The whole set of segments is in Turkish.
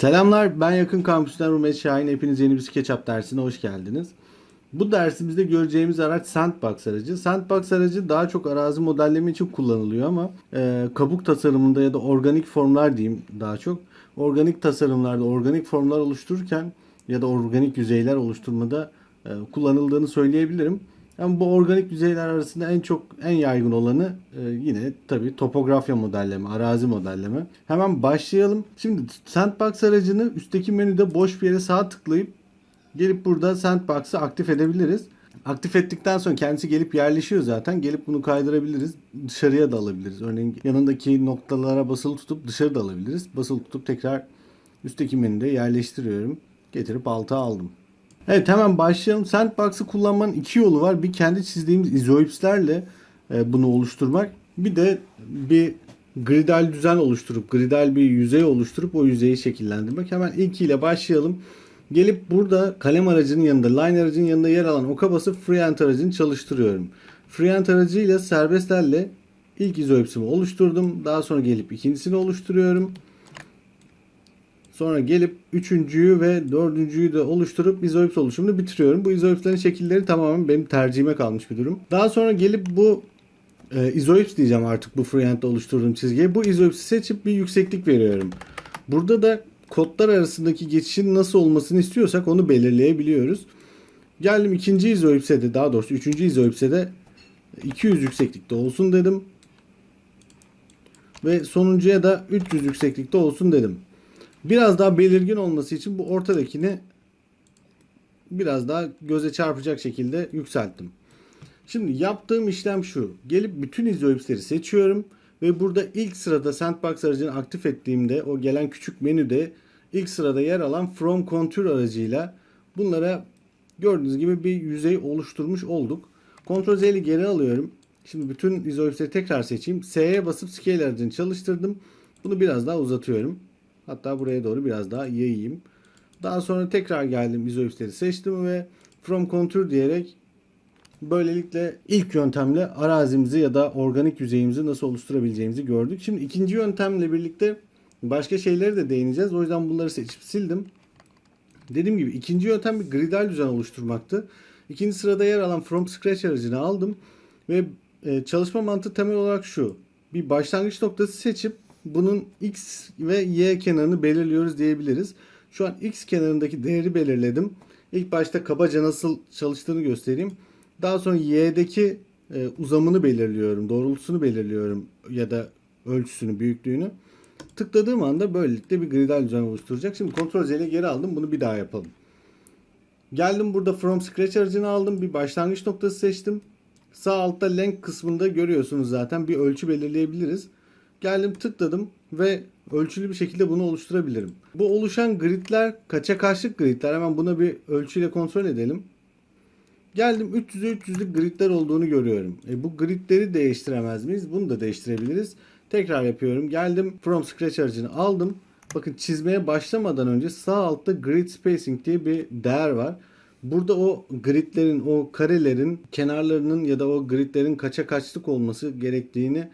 Selamlar, ben Yakın Kampüs'ten Rumet Şahin. Hepiniz yeni bir SketchUp dersine hoş geldiniz. Bu dersimizde göreceğimiz araç Sandbox aracı. Sandbox aracı daha çok arazi modelleme için kullanılıyor ama e, kabuk tasarımında ya da organik formlar diyeyim daha çok. Organik tasarımlarda organik formlar oluştururken ya da organik yüzeyler oluşturmada e, kullanıldığını söyleyebilirim. Ama bu organik yüzeyler arasında en çok en yaygın olanı e, yine tabii topografya modelleme, arazi modelleme. Hemen başlayalım. Şimdi Sandbox aracını üstteki menüde boş bir yere sağ tıklayıp gelip burada Sandbox'ı aktif edebiliriz. Aktif ettikten sonra kendisi gelip yerleşiyor zaten. Gelip bunu kaydırabiliriz. Dışarıya da alabiliriz. Örneğin yanındaki noktalara basılı tutup dışarı da alabiliriz. Basılı tutup tekrar üstteki menüde yerleştiriyorum. Getirip alta aldım. Evet hemen başlayalım. Sandbox'ı kullanmanın iki yolu var. Bir kendi çizdiğimiz izoipslerle e, bunu oluşturmak. Bir de bir gridal düzen oluşturup, gridal bir yüzey oluşturup o yüzeyi şekillendirmek. Hemen ilkiyle başlayalım. Gelip burada kalem aracının yanında, line aracının yanında yer alan oka basıp freehand aracını çalıştırıyorum. Freehand aracıyla serbestlerle ilk izoipsimi oluşturdum. Daha sonra gelip ikincisini oluşturuyorum. Sonra gelip üçüncüyü ve dördüncüyü de oluşturup izoips oluşumunu bitiriyorum. Bu izoipslerin şekilleri tamamen benim tercihime kalmış bir durum. Daha sonra gelip bu e, izoips diyeceğim artık bu freehand'de oluşturduğum çizgiye. Bu izoipsi seçip bir yükseklik veriyorum. Burada da kodlar arasındaki geçişin nasıl olmasını istiyorsak onu belirleyebiliyoruz. Geldim ikinci izoipse de daha doğrusu üçüncü izoipse de 200 yükseklikte olsun dedim. Ve sonuncuya da 300 yükseklikte olsun dedim. Biraz daha belirgin olması için bu ortadakini biraz daha göze çarpacak şekilde yükselttim. Şimdi yaptığım işlem şu. Gelip bütün izoipsleri seçiyorum ve burada ilk sırada Sandbox aracını aktif ettiğimde o gelen küçük menüde ilk sırada yer alan From Contour aracıyla bunlara gördüğünüz gibi bir yüzey oluşturmuş olduk. Ctrl Z ile geri alıyorum. Şimdi bütün izoipsleri tekrar seçeyim. S'ye basıp Scale aracını çalıştırdım. Bunu biraz daha uzatıyorum. Hatta buraya doğru biraz daha yayayım. Daha sonra tekrar geldim izoipsleri seçtim ve From Contour diyerek böylelikle ilk yöntemle arazimizi ya da organik yüzeyimizi nasıl oluşturabileceğimizi gördük. Şimdi ikinci yöntemle birlikte başka şeyleri de değineceğiz. O yüzden bunları seçip sildim. Dediğim gibi ikinci yöntem bir gridal düzen oluşturmaktı. İkinci sırada yer alan From Scratch aracını aldım ve e, çalışma mantığı temel olarak şu. Bir başlangıç noktası seçip bunun x ve y kenarını belirliyoruz diyebiliriz. Şu an x kenarındaki değeri belirledim. İlk başta kabaca nasıl çalıştığını göstereyim. Daha sonra y'deki e, uzamını belirliyorum, doğrultusunu belirliyorum ya da ölçüsünü, büyüklüğünü. Tıkladığım anda böylelikle bir gridal düzen oluşturacak. Şimdi kontrol Z ile geri aldım. Bunu bir daha yapalım. Geldim burada from scratch aracını aldım. Bir başlangıç noktası seçtim. Sağ altta length kısmında görüyorsunuz zaten bir ölçü belirleyebiliriz. Geldim tıkladım ve ölçülü bir şekilde bunu oluşturabilirim. Bu oluşan gridler kaça kaçlık gridler? Hemen buna bir ölçüyle kontrol edelim. Geldim 300'e 300'lük gridler olduğunu görüyorum. E bu gridleri değiştiremez miyiz? Bunu da değiştirebiliriz. Tekrar yapıyorum. Geldim from scratch aracını aldım. Bakın çizmeye başlamadan önce sağ altta grid spacing diye bir değer var. Burada o gridlerin, o karelerin kenarlarının ya da o gridlerin kaça kaçlık olması gerektiğini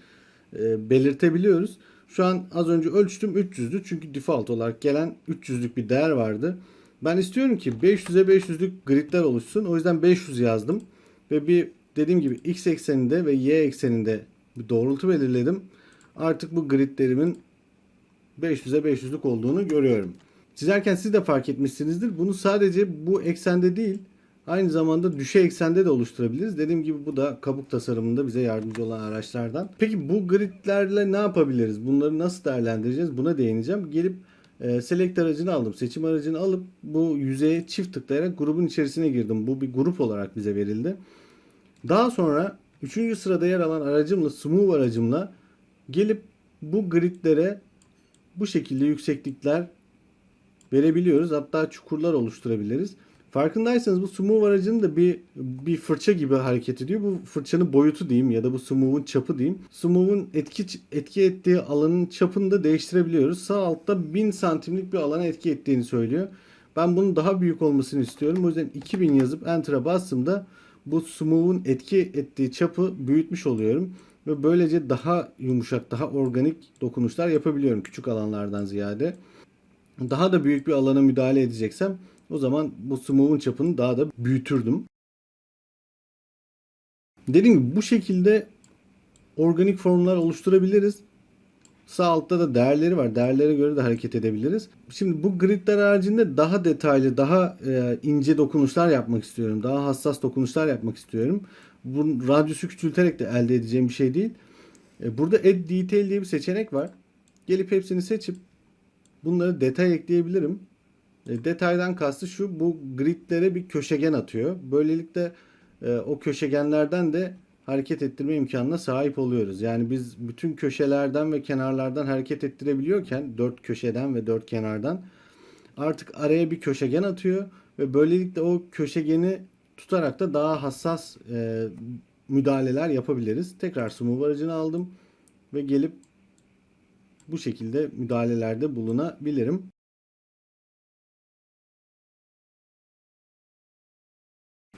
e, belirtebiliyoruz. Şu an az önce ölçtüm 300'lü çünkü default olarak gelen 300'lük bir değer vardı. Ben istiyorum ki 500'e 500'lük gridler oluşsun. O yüzden 500 yazdım. Ve bir dediğim gibi x ekseninde ve y ekseninde bir doğrultu belirledim. Artık bu gridlerimin 500'e 500'lük olduğunu görüyorum. Çizerken siz de fark etmişsinizdir. Bunu sadece bu eksende değil aynı zamanda düşey eksende de oluşturabiliriz. Dediğim gibi bu da kabuk tasarımında bize yardımcı olan araçlardan. Peki bu gridlerle ne yapabiliriz? Bunları nasıl değerlendireceğiz? Buna değineceğim. Gelip e, select aracını aldım. Seçim aracını alıp bu yüzeye çift tıklayarak grubun içerisine girdim. Bu bir grup olarak bize verildi. Daha sonra 3. sırada yer alan aracımla smooth aracımla gelip bu gridlere bu şekilde yükseklikler verebiliyoruz. Hatta çukurlar oluşturabiliriz. Farkındaysanız bu smooth aracının da bir bir fırça gibi hareket ediyor. Bu fırçanın boyutu diyeyim ya da bu smooth'un çapı diyeyim. Smooth'un etki etki ettiği alanın çapını da değiştirebiliyoruz. Sağ altta 1000 santimlik bir alana etki ettiğini söylüyor. Ben bunun daha büyük olmasını istiyorum. O yüzden 2000 yazıp enter'a bastığımda bu smooth'un etki ettiği çapı büyütmüş oluyorum. Ve böylece daha yumuşak, daha organik dokunuşlar yapabiliyorum küçük alanlardan ziyade. daha da büyük bir alana müdahale edeceksem o zaman bu smooth'un çapını daha da büyütürdüm. Dediğim gibi bu şekilde organik formlar oluşturabiliriz. Sağ altta da değerleri var. Değerlere göre de hareket edebiliriz. Şimdi bu gridler haricinde daha detaylı, daha e, ince dokunuşlar yapmak istiyorum. Daha hassas dokunuşlar yapmak istiyorum. Bu radyüsü küçülterek de elde edeceğim bir şey değil. E, burada Add Detail diye bir seçenek var. Gelip hepsini seçip bunları detay ekleyebilirim. E, detaydan kastı şu bu gridlere bir köşegen atıyor. Böylelikle e, o köşegenlerden de hareket ettirme imkanına sahip oluyoruz. Yani biz bütün köşelerden ve kenarlardan hareket ettirebiliyorken dört köşeden ve dört kenardan artık araya bir köşegen atıyor ve böylelikle o köşegeni tutarak da daha hassas e, müdahaleler yapabiliriz. Tekrar smooth aracını aldım ve gelip bu şekilde müdahalelerde bulunabilirim.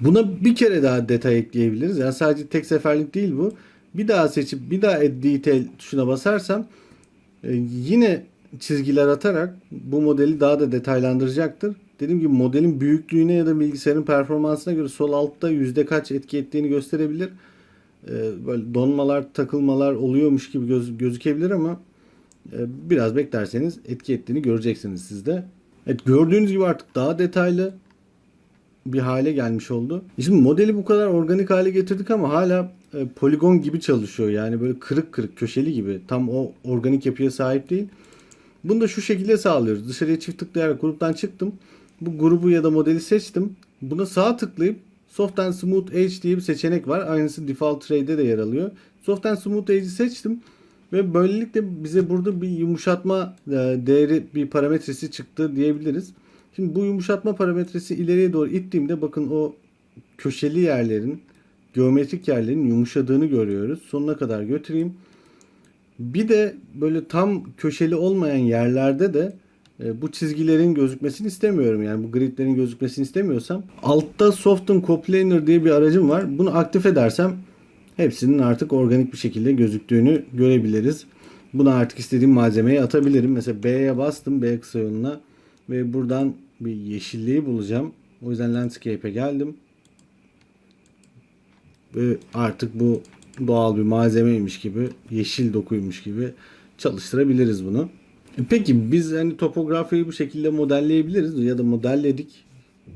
Buna bir kere daha detay ekleyebiliriz. Yani sadece tek seferlik değil bu. Bir daha seçip bir daha add detail tuşuna basarsam e, yine çizgiler atarak bu modeli daha da detaylandıracaktır. Dediğim gibi modelin büyüklüğüne ya da bilgisayarın performansına göre sol altta yüzde kaç etki ettiğini gösterebilir. E, böyle donmalar, takılmalar oluyormuş gibi göz, gözükebilir ama e, biraz beklerseniz etki ettiğini göreceksiniz siz de. Evet gördüğünüz gibi artık daha detaylı bir hale gelmiş oldu. E Şimdi modeli bu kadar organik hale getirdik ama hala e, poligon gibi çalışıyor. Yani böyle kırık kırık köşeli gibi. Tam o organik yapıya sahip değil. Bunu da şu şekilde sağlıyoruz. Dışarıya çift tıklayarak gruptan çıktım. Bu grubu ya da modeli seçtim. Buna sağ tıklayıp Soft and Smooth Edge diye bir seçenek var. Aynısı Default Trade'de de yer alıyor. Soft and Smooth Edge'i seçtim. Ve böylelikle bize burada bir yumuşatma e, değeri bir parametresi çıktı diyebiliriz. Şimdi bu yumuşatma parametresi ileriye doğru ittiğimde bakın o köşeli yerlerin, geometrik yerlerin yumuşadığını görüyoruz. Sonuna kadar götüreyim. Bir de böyle tam köşeli olmayan yerlerde de e, bu çizgilerin gözükmesini istemiyorum. Yani bu gridlerin gözükmesini istemiyorsam altta Soften Coplanar diye bir aracım var. Bunu aktif edersem hepsinin artık organik bir şekilde gözüktüğünü görebiliriz. Buna artık istediğim malzemeyi atabilirim. Mesela B'ye bastım B kısa yoluna ve buradan bir yeşilliği bulacağım. O yüzden landscape'e geldim. Ve artık bu doğal bir malzemeymiş gibi, yeşil dokuymuş gibi çalıştırabiliriz bunu. E Peki biz hani topografiyi bu şekilde modelleyebiliriz ya da modelledik.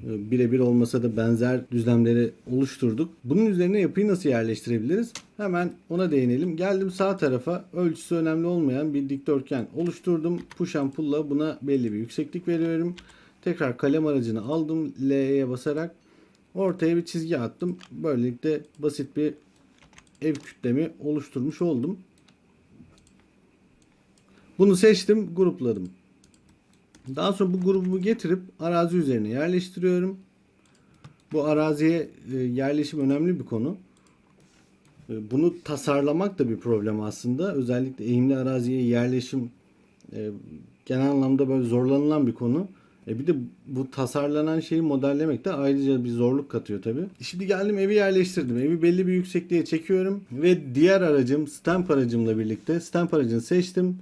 E, Birebir olmasa da benzer düzlemleri oluşturduk. Bunun üzerine yapıyı nasıl yerleştirebiliriz? Hemen ona değinelim. Geldim sağ tarafa ölçüsü önemli olmayan bir dikdörtgen oluşturdum. Push and pull'la buna belli bir yükseklik veriyorum. Tekrar kalem aracını aldım. L'ye basarak ortaya bir çizgi attım. Böylelikle basit bir ev kütlemi oluşturmuş oldum. Bunu seçtim, grupladım. Daha sonra bu grubumu getirip arazi üzerine yerleştiriyorum. Bu araziye e, yerleşim önemli bir konu. E, Bunu tasarlamak da bir problem aslında. Özellikle eğimli araziye yerleşim e, genel anlamda böyle zorlanılan bir konu. E bir de bu tasarlanan şeyi modellemek de ayrıca bir zorluk katıyor tabi. Şimdi geldim evi yerleştirdim. Evi belli bir yüksekliğe çekiyorum ve diğer aracım stamp aracımla birlikte stamp aracını seçtim.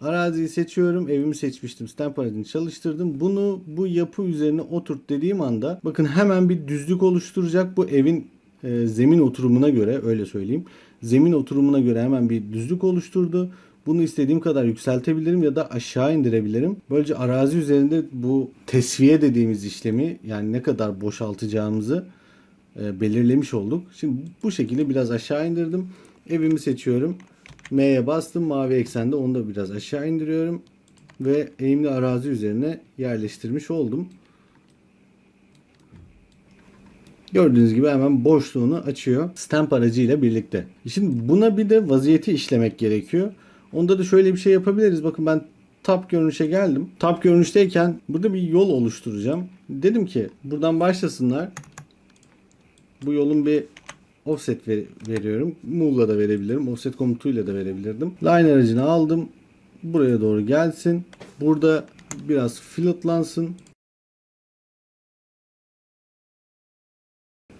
Araziyi seçiyorum. Evimi seçmiştim. Stamp aracını çalıştırdım. Bunu bu yapı üzerine oturt dediğim anda bakın hemen bir düzlük oluşturacak. Bu evin e, zemin oturumuna göre öyle söyleyeyim. Zemin oturumuna göre hemen bir düzlük oluşturdu. Bunu istediğim kadar yükseltebilirim ya da aşağı indirebilirim. Böylece arazi üzerinde bu tesviye dediğimiz işlemi yani ne kadar boşaltacağımızı e, belirlemiş olduk. Şimdi bu şekilde biraz aşağı indirdim. Evimi seçiyorum. M'ye bastım. Mavi eksende onu da biraz aşağı indiriyorum. Ve eğimli arazi üzerine yerleştirmiş oldum. Gördüğünüz gibi hemen boşluğunu açıyor. Stamp aracıyla birlikte. Şimdi buna bir de vaziyeti işlemek gerekiyor. Onda da şöyle bir şey yapabiliriz. Bakın ben tab görünüşe geldim. Tab görünüşteyken burada bir yol oluşturacağım. Dedim ki buradan başlasınlar. Bu yolun bir offset ver- veriyorum. Move'la da verebilirim. Offset komutuyla da verebilirdim. Line aracını aldım. Buraya doğru gelsin. Burada biraz filletlansın.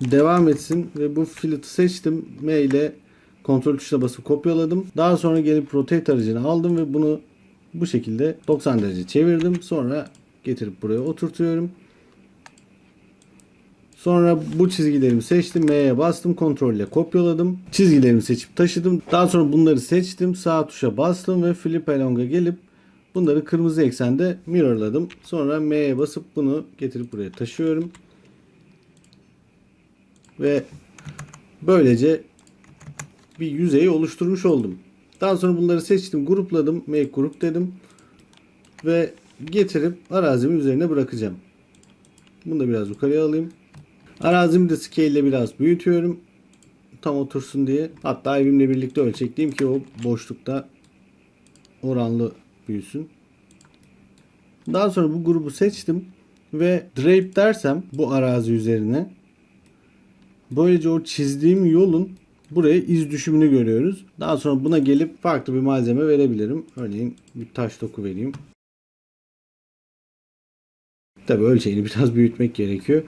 Devam etsin ve bu fillet'ı seçtim. M ile kontrol tuşuna basıp kopyaladım. Daha sonra gelip rotate aracını aldım ve bunu bu şekilde 90 derece çevirdim. Sonra getirip buraya oturtuyorum. Sonra bu çizgilerimi seçtim. M'ye bastım. İle kopyaladım. Çizgilerimi seçip taşıdım. Daha sonra bunları seçtim. Sağ tuşa bastım ve Flip Along'a gelip bunları kırmızı eksende mirrorladım. Sonra M'ye basıp bunu getirip buraya taşıyorum. Ve böylece bir yüzeyi oluşturmuş oldum. Daha sonra bunları seçtim, grupladım. Make group dedim. Ve getirip arazimin üzerine bırakacağım. Bunu da biraz yukarıya alayım. Arazimi de scale ile biraz büyütüyorum. Tam otursun diye. Hatta evimle birlikte ölçekleyeyim ki o boşlukta oranlı büyüsün. Daha sonra bu grubu seçtim ve drape dersem bu arazi üzerine böylece o çizdiğim yolun buraya iz düşümünü görüyoruz. Daha sonra buna gelip farklı bir malzeme verebilirim. Örneğin bir taş doku vereyim. Tabii ölçeğini biraz büyütmek gerekiyor.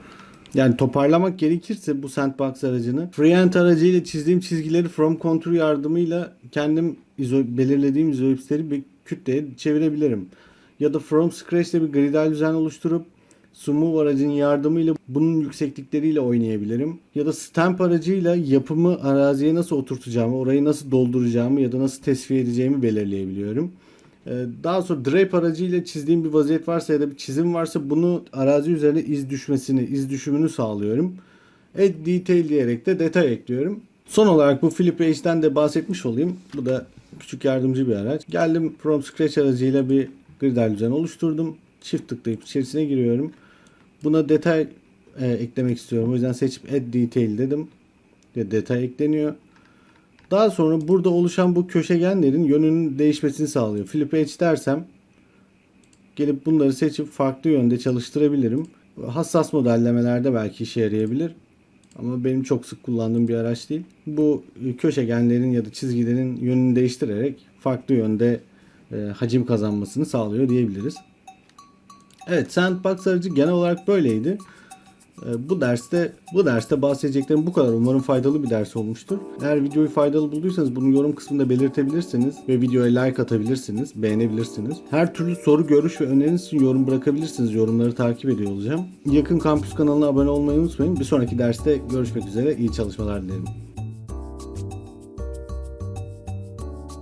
Yani toparlamak gerekirse bu sandbox aracını freehand aracıyla çizdiğim çizgileri from contour yardımıyla kendim izo belirlediğim izoipsleri bir kütleye çevirebilirim. Ya da from scratch bir gridal düzen oluşturup Smooth aracının yardımıyla bunun yükseklikleriyle oynayabilirim. Ya da stamp aracıyla yapımı araziye nasıl oturtacağımı, orayı nasıl dolduracağımı ya da nasıl tesviye edeceğimi belirleyebiliyorum. Ee, Daha sonra drape aracıyla çizdiğim bir vaziyet varsa ya da bir çizim varsa bunu arazi üzerine iz düşmesini, iz düşümünü sağlıyorum. Add detail diyerek de detay ekliyorum. Son olarak bu Flip Page'den de bahsetmiş olayım. Bu da küçük yardımcı bir araç. Geldim from scratch aracıyla bir gridal düzen oluşturdum. Çift tıklayıp içerisine giriyorum. Buna detay e, eklemek istiyorum. O yüzden seçip add detail dedim. Ve detay ekleniyor. Daha sonra burada oluşan bu köşegenlerin yönünün değişmesini sağlıyor. Flip edge dersem gelip bunları seçip farklı yönde çalıştırabilirim. Hassas modellemelerde belki işe yarayabilir. Ama benim çok sık kullandığım bir araç değil. Bu köşegenlerin ya da çizgilerin yönünü değiştirerek farklı yönde e, hacim kazanmasını sağlıyor diyebiliriz. Evet Sandbox aracı genel olarak böyleydi. Ee, Bu derste bu derste bahsedeceklerim bu kadar. Umarım faydalı bir ders olmuştur. Eğer videoyu faydalı bulduysanız bunu yorum kısmında belirtebilirsiniz ve videoya like atabilirsiniz, beğenebilirsiniz. Her türlü soru, görüş ve öneriniz için yorum bırakabilirsiniz. Yorumları takip ediyor olacağım. Yakın Kampüs kanalına abone olmayı unutmayın. Bir sonraki derste görüşmek üzere. İyi çalışmalar dilerim.